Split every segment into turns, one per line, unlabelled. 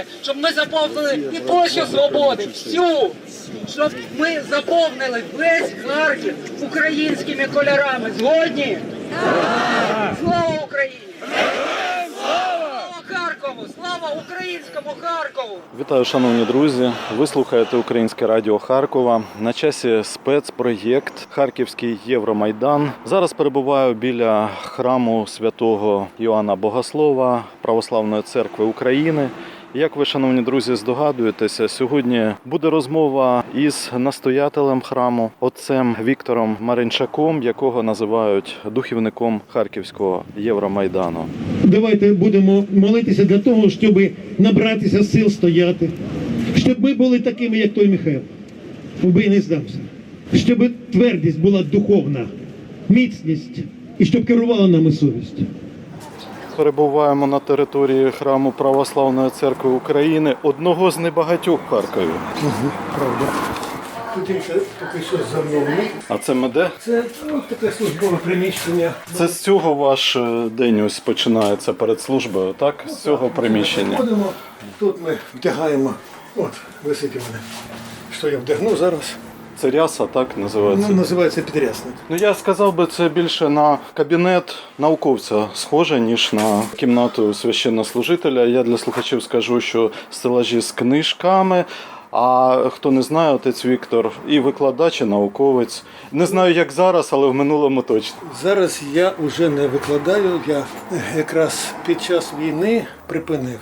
більше, щоб ми заповнили і площу свободи, всю, щоб ми заповнили весь Харків українськими кольорами. Згодні? Слава Україні! Слава Харкову! Слава українському Харкову!
Вітаю, шановні друзі. Ви слухаєте Українське Радіо Харкова. На часі спецпроєкт Харківський Євромайдан. Зараз перебуваю біля храму святого Йоанна Богослова Православної церкви України. Як ви, шановні друзі, здогадуєтеся, сьогодні буде розмова із настоятелем храму, отцем Віктором Маринчаком, якого називають духівником Харківського Євромайдану.
Давайте будемо молитися для того, щоб набратися сил стояти, щоб ми були такими, як той Михайло. Убий не здався. Щоб твердість була духовна, міцність і щоб керувала нами совість.
Перебуваємо на території храму Православної церкви України, одного з небагатьох в Харкові.
Правда. Тут інше таке щось замовлено.
А це ми де?
Це ну, таке службове приміщення.
Це з цього ваш е, день ось починається перед службою, так? З цього приміщення.
Ходимо, тут ми вдягаємо. От, висить у мене. Що я вдягну зараз?
Це ряса, так називається.
Ну, називається підрясник.
Ну я сказав би, це більше на кабінет науковця схоже, ніж на кімнату священнослужителя. Я для слухачів скажу, що стелажі з книжками. А хто не знає, отець Віктор і викладач, і науковець. Не знаю, як зараз, але в минулому точно.
Зараз я вже не викладаю, я якраз під час війни припинив.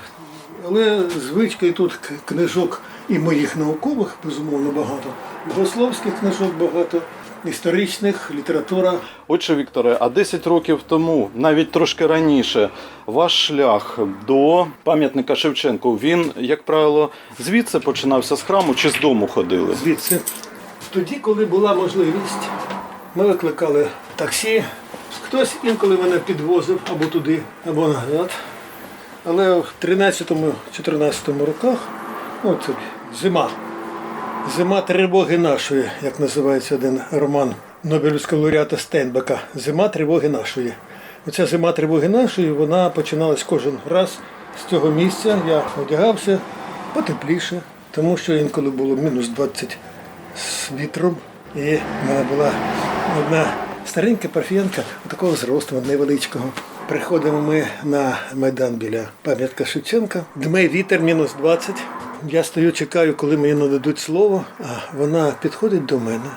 Але звички тут книжок і моїх наукових, безумовно, багато. Богословських книжок багато, історичних, література.
Отже, Вікторе, а 10 років тому, навіть трошки раніше, ваш шлях до пам'ятника Шевченку, він, як правило, звідси починався з храму чи з дому ходили?
Звідси. Тоді, коли була можливість, ми викликали таксі. Хтось інколи мене підвозив або туди, або назад. Але в 13-14 роках, ну це зима, зима тривоги нашої, як називається один роман Нобелівського лауреата Стейнбека. Зима тривоги нашої. Оця зима тривоги нашої, вона починалась кожен раз з цього місця. Я одягався потепліше, тому що інколи було мінус 20 з вітром. І в мене була одна старенька парфіянка такого зросту, невеличкого. Приходимо ми на майдан біля пам'ятка Шевченка. Дме вітер мінус 20. Я стою, чекаю, коли мені нададуть слово, а вона підходить до мене,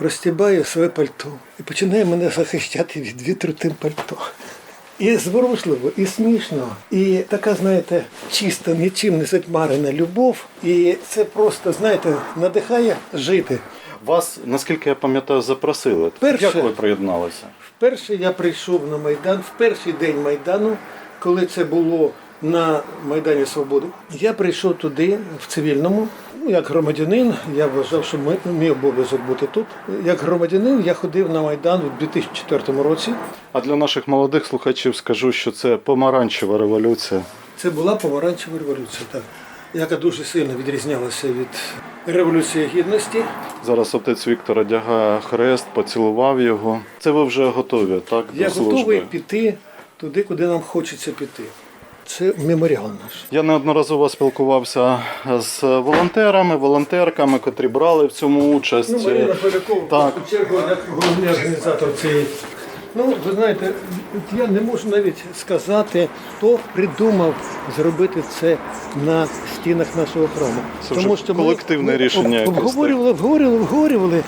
розтібає своє пальто і починає мене захищати від вітру тим пальто. І зворушливо, і смішно, і така, знаєте, чиста, нічим не затьмарена любов. І це просто, знаєте, надихає жити.
Вас, наскільки я пам'ятаю, запросили.
Перше-
Як ви приєдналися?
Вперше я прийшов на Майдан, в перший день Майдану, коли це було на Майдані Свободи. Я прийшов туди в цивільному. Ну, як громадянин, я вважав, що ми, мій обов'язок бути тут. Як громадянин я ходив на Майдан у 2004 році.
А для наших молодих слухачів скажу, що це помаранчева революція.
Це була помаранчева революція, так. Яка дуже сильно відрізнялася від Революції Гідності.
Зараз отець Віктор одягає хрест, поцілував його. Це ви вже готові, так?
Я
до служби?
готовий піти туди, куди нам хочеться піти. Це меморіал наш.
Я неодноразово спілкувався з волонтерами, волонтерками, котрі брали в цьому участь.
Ну, Марина
Так.
в чергу, як головний організатор цієї. Ну, ви знаєте, я не можу навіть сказати, хто придумав зробити це на стінах нашого храму.
Це вже колективне рішення якесь,
обговорювали, обговорювали, обговорювали.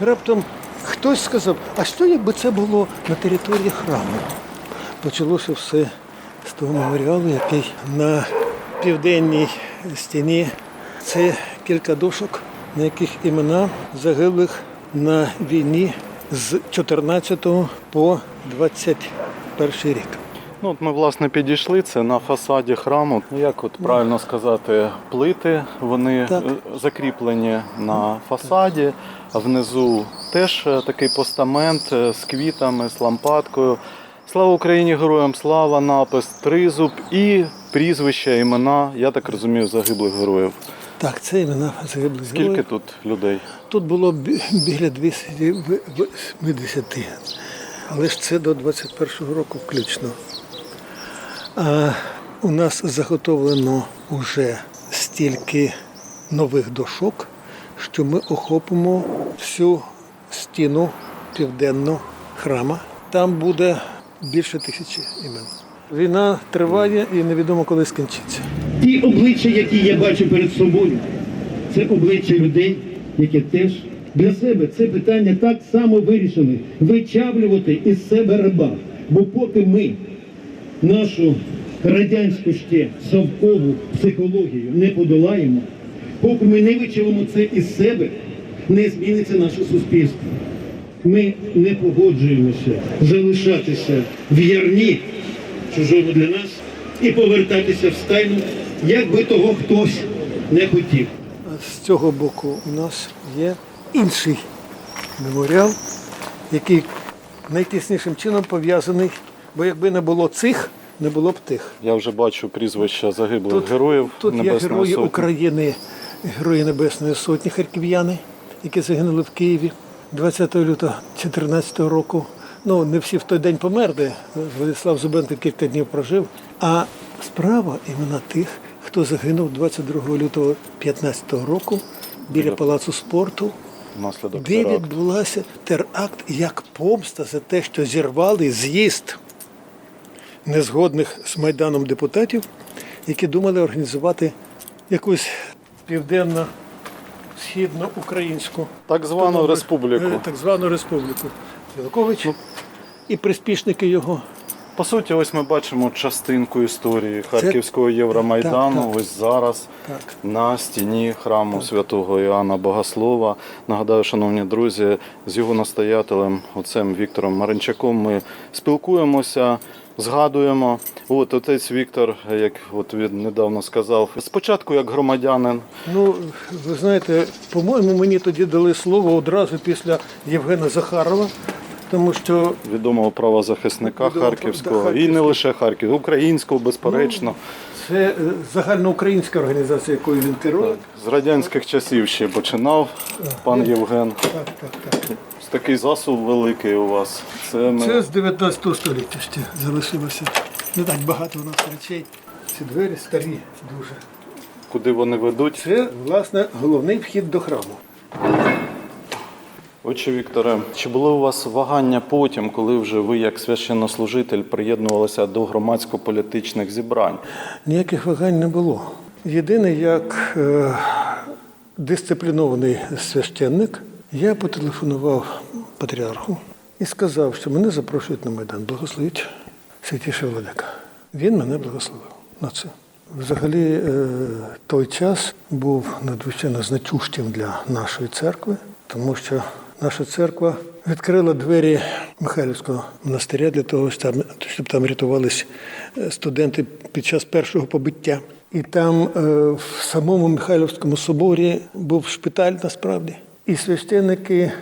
Раптом хтось сказав, а що якби це було на території храму? Почалося все з того меморіалу, який на південній стіні. Це кілька дошок, на яких імена загиблих на війні з 14 по 21 рік.
Ну, от ми власне підійшли. Це на фасаді храму. Як от правильно сказати, плити вони
Так.
е, закріплені на фасаді, а внизу теж е, такий постамент е, з квітами, з лампадкою. Слава Україні, героям слава, напис, тризуб і прізвища, імена, я так розумію, загиблих героїв.
Так, це імена загиблих
Скільки
героїв.
тут людей?
Тут було біля 280, але ж це до 21-го року включно. А у нас заготовлено вже стільки нових дошок, що ми охопимо всю стіну південного храма. Там буде більше тисячі імен. Війна триває і невідомо коли скінчиться.
Ті обличчя, які я бачу перед собою, це обличчя людей, які теж для себе це питання так само вирішили вичавлювати із себе раба. Бо поки ми нашу радянську ще совкову психологію не подолаємо, поки ми не вичавимо це із себе, не зміниться наше суспільство. Ми не погоджуємося залишатися в ярні чужому для нас і повертатися в стайну, як би того хтось не хотів.
А З цього боку у нас є інший меморіал, який найтіснішим чином пов'язаний, бо якби не було цих, не було б тих.
Я вже бачу прізвища загиблих героїв
тут є
Небесної
герої
Сотні.
України, герої Небесної Сотні харків'яни, які загинули в Києві 20 лютого 2014 року. Ну, не всі в той день померли. Владислав Зубенко кілька днів прожив. А справа імена тих, хто загинув 22 лютого 2015 року біля палацу спорту,
Внаслідок
де
теракту.
відбулася теракт як помста за те, що зірвали з'їзд незгодних з Майданом депутатів, які думали організувати якусь південно-східну українську
Так звану республіку. Ну.
Так звану республіку. Янукович і приспішники його.
По суті, ось ми бачимо частинку історії Харківського Євромайдану.
Так, так.
Ось зараз
Так.
на стіні храму святого Іоанна Богослова. Нагадаю, шановні друзі, з його настоятелем, отцем Віктором Маринчаком, ми спілкуємося. Згадуємо, от отець Віктор, як от він недавно сказав, спочатку як громадянин,
Ну, ви знаєте, по-моєму, мені тоді дали слово одразу після Євгена Захарова, тому що
відомого правозахисника
Відомого,
Харківського,
да,
і не лише Харків, українського, безперечно.
Це е, загальноукраїнська організація, якою він керує.
З радянських часів ще починав пан Євген.
Так, так, так.
Ось такий засув великий у вас. Це ми
Це з 19 століття ще залишилося. Не так багато у нас речей. Ці двері старі дуже.
куди вони ведуть.
Це, власне, головний вхід до храму.
Отче Вікторе, чи були у вас вагання потім, коли вже ви, як священнослужитель, приєднувалися до громадсько-політичних зібрань?
Ніяких вагань не було. Єдине, як е, дисциплінований священник, я потелефонував патріарху і сказав, що мене запрошують на Майдан. Благословіть святіший владика. Він мене благословив на це. Взагалі, е, той час був надзвичайно значущим для нашої церкви, тому що наша церква відкрила двері Михайлівського монастиря для того, щоб там, рятувались е, студенти під час першого побиття. І там е, в самому Михайлівському соборі був шпиталь насправді. І священники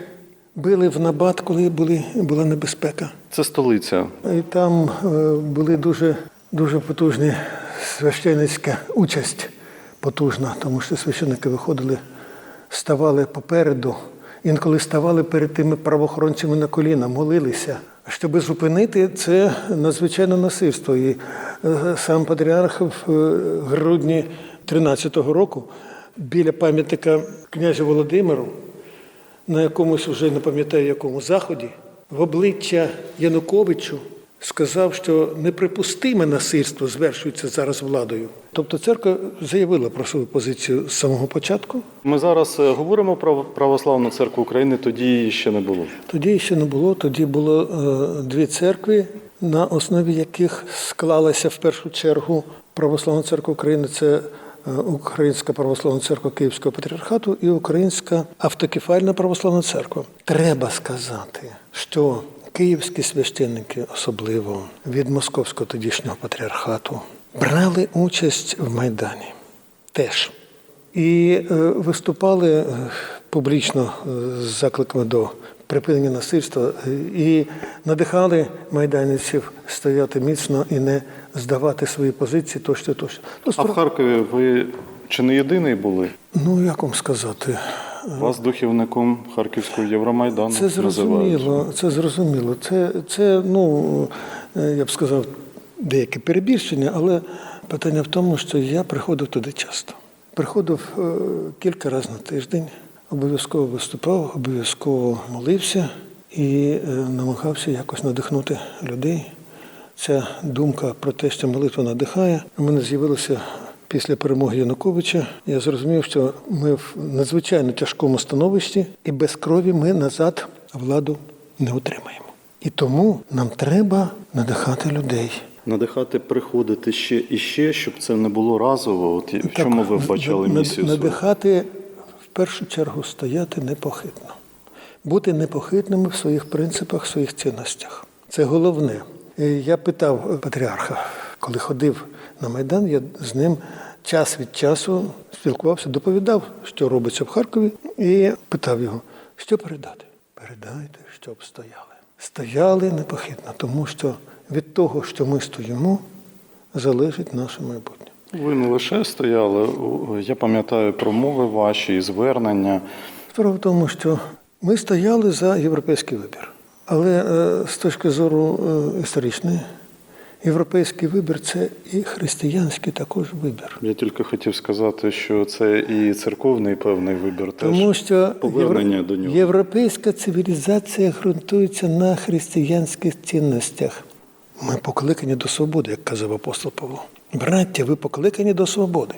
били в набат, коли були, була небезпека.
Це столиця.
І там е, були дуже, дуже потужні священницька участь потужна, тому що священники виходили, ставали попереду, інколи ставали перед тими правоохоронцями на коліна, молилися. Щоб зупинити це надзвичайне насильство. І е, сам патріарх в е, грудні 13-го року біля пам'ятника князя Володимиру на якомусь вже не пам'ятаю якому заході, в обличчя Януковичу сказав, що неприпустиме насильство звершується зараз владою. Тобто церква заявила про свою позицію з самого початку.
Ми зараз е, говоримо про православну церкву України, тоді її ще не було.
Тоді ще не було. Тоді було е, дві церкви, на основі яких склалася в першу чергу Православна церква України. Це е, Українська православна церква Київського патріархату і Українська автокефальна православна церква. Треба сказати, що київські священники, особливо від московського тодішнього патріархату, брали участь в Майдані теж. І е, виступали е, публічно е, з закликами до припинення насильства і надихали майданівців стояти міцно і не здавати свої позиції тощо, тощо. Ну,
А в Харкові ви чи не єдиний були?
ну як вам сказати,
Вас духівником Харківського Євромайдану
це
називають.
зрозуміло. Це зрозуміло. Це, це ну е, я б сказав, деяке перебільшення, але питання в тому, що я приходив туди часто. Приходив е, кілька разів на тиждень, обов'язково виступав, обов'язково молився і е, намагався якось надихнути людей. Ця думка про те, що молитва надихає, у мене з'явилася після перемоги Януковича. Я зрозумів, що ми в надзвичайно тяжкому становищі, і без крові ми назад владу не отримаємо. І тому нам треба надихати людей.
Надихати приходити ще і ще, щоб це не було разово. От в чому ви бачили місію?
Надихати в першу чергу стояти непохитно, бути непохитними в своїх принципах, в своїх цінностях. Це головне. Я питав патріарха, коли ходив на Майдан, я з ним час від часу спілкувався, доповідав, що робиться в Харкові, і питав його, що передати. Передайте, щоб стояли. Стояли непохитно, тому що від того, що ми стоїмо, залежить наше майбутнє.
Ви не лише стояли, я пам'ятаю промови ваші і звернення.
Справа в тому, що ми стояли за європейський вибір. Але е, з точки зору е, історичної, європейський вибір це і християнський також вибір.
Я тільки хотів сказати, що це і церковний певний вибір теж.
Тому що
повернення
євро-
до нього.
європейська цивілізація ґрунтується на християнських цінностях. Ми покликані до свободи, як казав апостол Павло. Браття, ви покликані до свободи.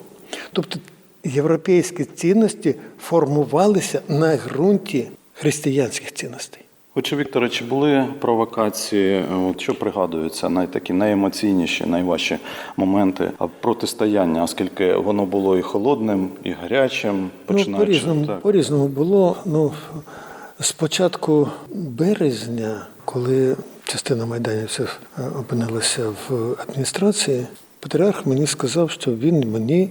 Тобто європейські цінності формувалися на ґрунті християнських цінностей.
Отже, Вікторе, чи були провокації? От що пригадуються найтакі найемоційніші, найважчі моменти протистояння, оскільки воно було і холодним, і гарячим,
Ну, по-різному,
так.
по-різному було. Ну, з початку березня, коли частина майданівців е, опинилася в адміністрації, патріарх мені сказав, що він мені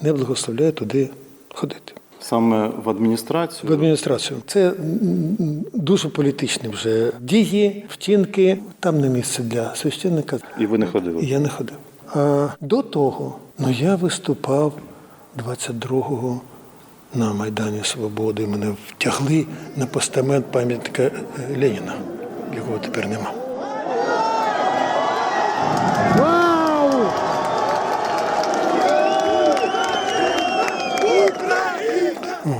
не благословляє туди ходити.
Саме в адміністрацію.
В адміністрацію. Це дуже політичні вже дії, вчинки. Там не місце для священника.
І ви не ходили.
Я не ходив. А до того, ну я виступав 22-го на Майдані Свободи. Мене втягли на постамент пам'ятника Леніна, якого тепер нема.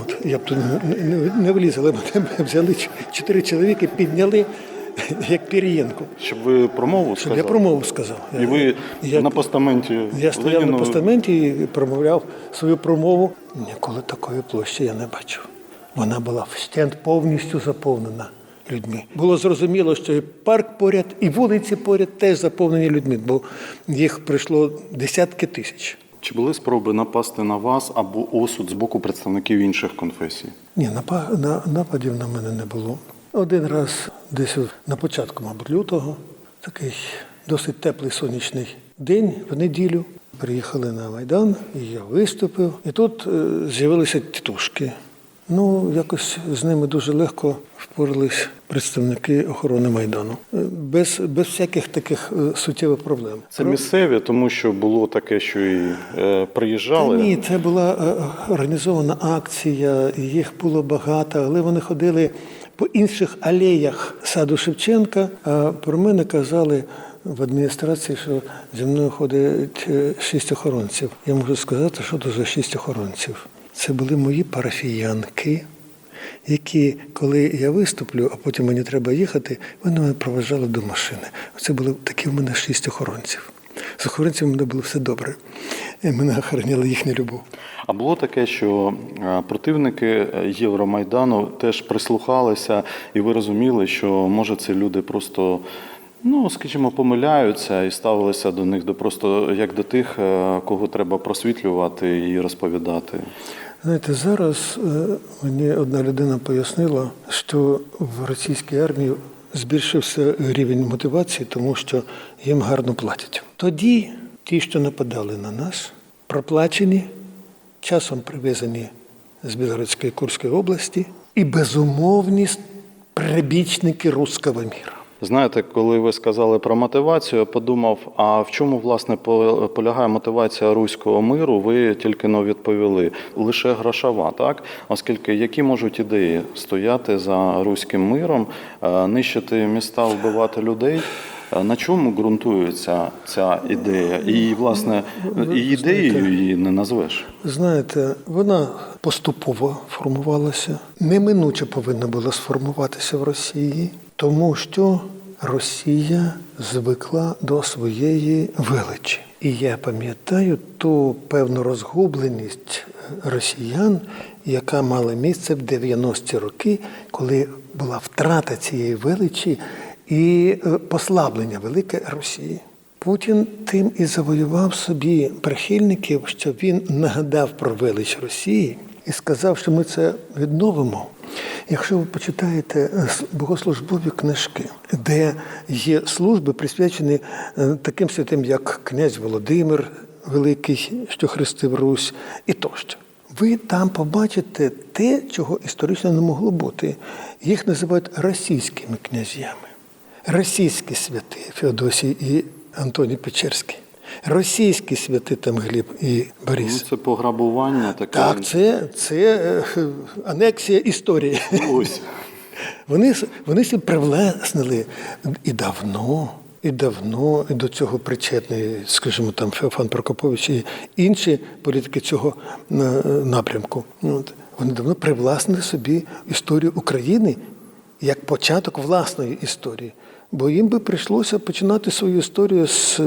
От, я б тут не, не, вліз, але мене взяли чотири чоловіки, підняли, як Пір'єнко.
Щоб ви промову
Щоб
сказали?
я промову сказав.
І ви
Я-
на постаменті
Я стояв
Леніна
на постаменті і промовляв свою промову. Ніколи такої площі я не бачив. Вона була вщент повністю заповнена людьми. Було зрозуміло, що і парк поряд, і вулиці поряд теж заповнені людьми, бо їх прийшло десятки тисяч.
Чи були спроби напасти на вас або осуд з боку представників інших конфесій?
Ні, нападів на мене не було. Один раз, десь на початку, мабуть, лютого, такий досить теплий сонячний день в неділю. Приїхали на Майдан, і я виступив. І тут е, з'явилися тітушки. Ну, якось з ними дуже легко впорались представники охорони Майдану. Е, Без, без всяких таких е, суттєвих проблем.
Це місцеві, тому що було таке, що і е, приїжджали.
Та ні, це була е, організована акція, їх було багато, але вони ходили по інших алеях саду Шевченка. А про мене казали в адміністрації, що зі мною ходить шість охоронців. Я можу сказати, що це шість охоронців. Це були мої парафіянки. Які, коли я виступлю, а потім мені треба їхати, вони мене проважали до машини. Це були такі в мене шість охоронців. З охоронцями мене було все добре. І мене охороняла їхня любов.
А було таке, що е, противники е, Євромайдану теж прислухалися, і ви розуміли, що може ці люди просто. Ну, скажімо, помиляються і ставилися до них до просто як до тих, е, кого треба просвітлювати і розповідати.
Знаєте, зараз е, мені одна людина пояснила, що в російській армії збільшився рівень мотивації, тому що їм гарно платять. Тоді ті, що нападали на нас, проплачені, часом привезені з Білгородської Курської області і безумовні прибічники руського міра.
Знаєте, коли ви сказали про мотивацію, я подумав, а в чому власне по- полягає мотивація руського миру? Ви тільки но відповіли лише грошова, так оскільки які можуть ідеї стояти за руським миром, е, нищити міста, вбивати людей? Е, На чому ґрунтується ця ідея? І, власне, і ідеєю її не назвеш.
Знаєте, вона поступово формувалася, неминуче повинна була сформуватися в Росії, тому що Росія звикла до своєї величі. І я пам'ятаю ту певну розгубленість росіян, яка мала місце в 90-ті роки, коли була втрата цієї величі і е, послаблення велике Росії. Путін тим і завоював собі прихильників, що він нагадав про велич Росії і сказав, що ми це відновимо. Якщо ви почитаєте е, богослужбові книжки, де є служби, присвячені е, таким святим, як князь Володимир Великий, що хрестив Русь, і тощо. Ви там побачите те, чого історично не могло бути. Їх називають російськими князями російські святи Феодосій і Антоній Печерський, російські святи там Гліб і
Ну,
Борис.
це пограбування таке.
Так, це, це е, анексія історії.
Ось.
Вони, вони собі привласнили і давно, і давно, і до цього причетний, скажімо, там Феофан Прокопович і інші політики цього е, напрямку. От. Вони давно привласнили собі історію України як початок власної історії. Бо їм би прийшлося починати свою історію з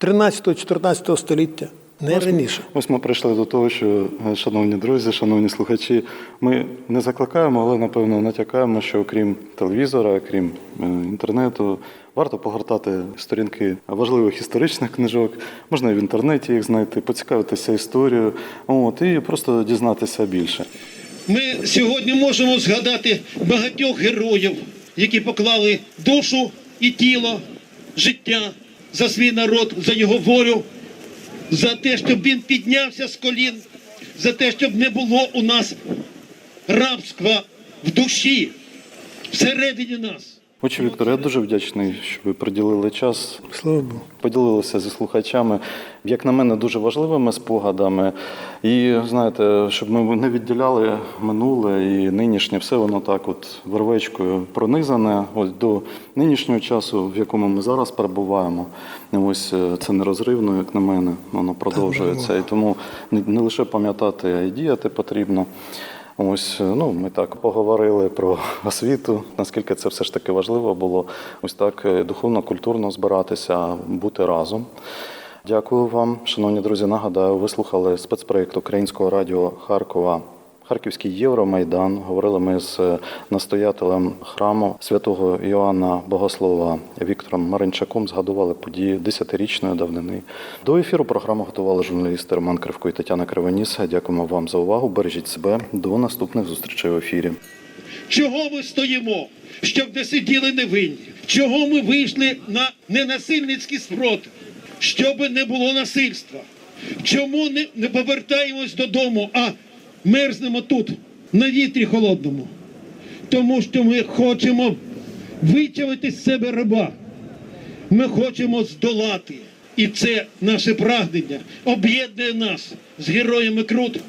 13-14 століття, не раніше.
Ось ми прийшли до того, що, е, шановні друзі, шановні слухачі, ми не закликаємо, але напевно натякаємо, що окрім телевізора, крім е, інтернету, варто погортати сторінки важливих історичних книжок. Можна і в інтернеті їх знайти, поцікавитися історією, от і просто дізнатися більше.
Ми сьогодні можемо згадати багатьох героїв, які поклали душу і тіло, життя за свій народ, за його волю, за те, щоб він піднявся з колін, за те, щоб не було у нас рабства в душі, всередині нас.
Отже, Віктор, я дуже вдячний, що ви приділили час
Слава Богу.
поділилися зі слухачами, як на мене, дуже важливими спогадами. І знаєте, щоб ми не відділяли минуле і нинішнє, все воно так, от вервечкою пронизане, ось до нинішнього часу, в якому ми зараз перебуваємо. Ось е, це нерозривно, як на мене, воно продовжується. І тому не, не лише пам'ятати, а й діяти потрібно. Ось ну ми так поговорили про освіту, наскільки це все ж таки важливо було ось так е, духовно, культурно збиратися, бути разом. Дякую вам, шановні друзі. Нагадаю, ви слухали спецпроєкт Українського радіо Харкова. Харківський Євромайдан. Говорили ми з е, настоятелем храму святого Іоанна Богослова Віктором Маринчаком. Згадували події десятирічної давнини. До ефіру програму готували журналісти Роман Кривко і Тетяна Кривоніс. Дякуємо вам за увагу. Бережіть себе. До наступних зустрічей в ефірі.
Чого ми стоїмо? Щоб не сиділи невинні. Чого ми вийшли на ненасильницький спротив? Щоб не було насильства. Чому не повертаємось додому, а мерзнемо тут, на вітрі холодному? Тому що ми хочемо витягти з себе раба. Ми хочемо здолати. І це наше прагнення об'єднує нас з героями Крут,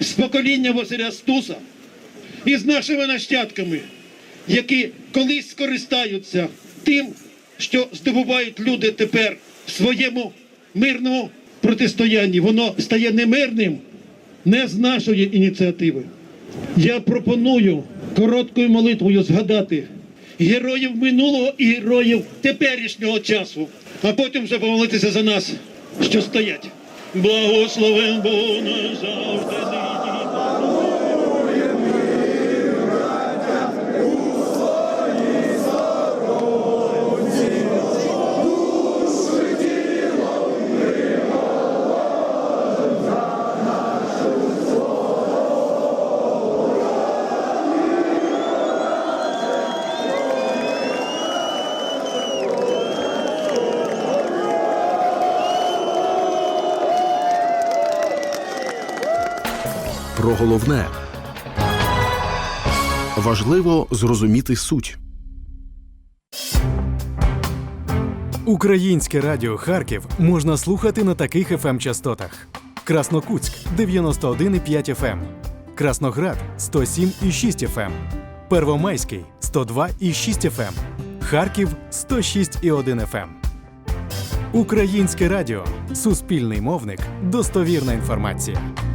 з покоління Василя Стуса і з нашими нащадками, які колись скористаються тим, що здобувають люди тепер в своєму мирному протистоянні. Воно стає немирним не з нашої ініціативи. Я пропоную короткою молитвою згадати героїв минулого і героїв теперішнього часу, а потім вже помолитися за нас, що стоять. Благословен Бог назавжди.
Про головне важливо зрозуміти суть.
Українське радіо Харків можна слухати на таких fm частотах: Краснокутськ 91,5 FM, Красноград 107,6 FM, Первомайський 102,6 FM, Харків 106,1 FM. Українське радіо Суспільний мовник. Достовірна інформація.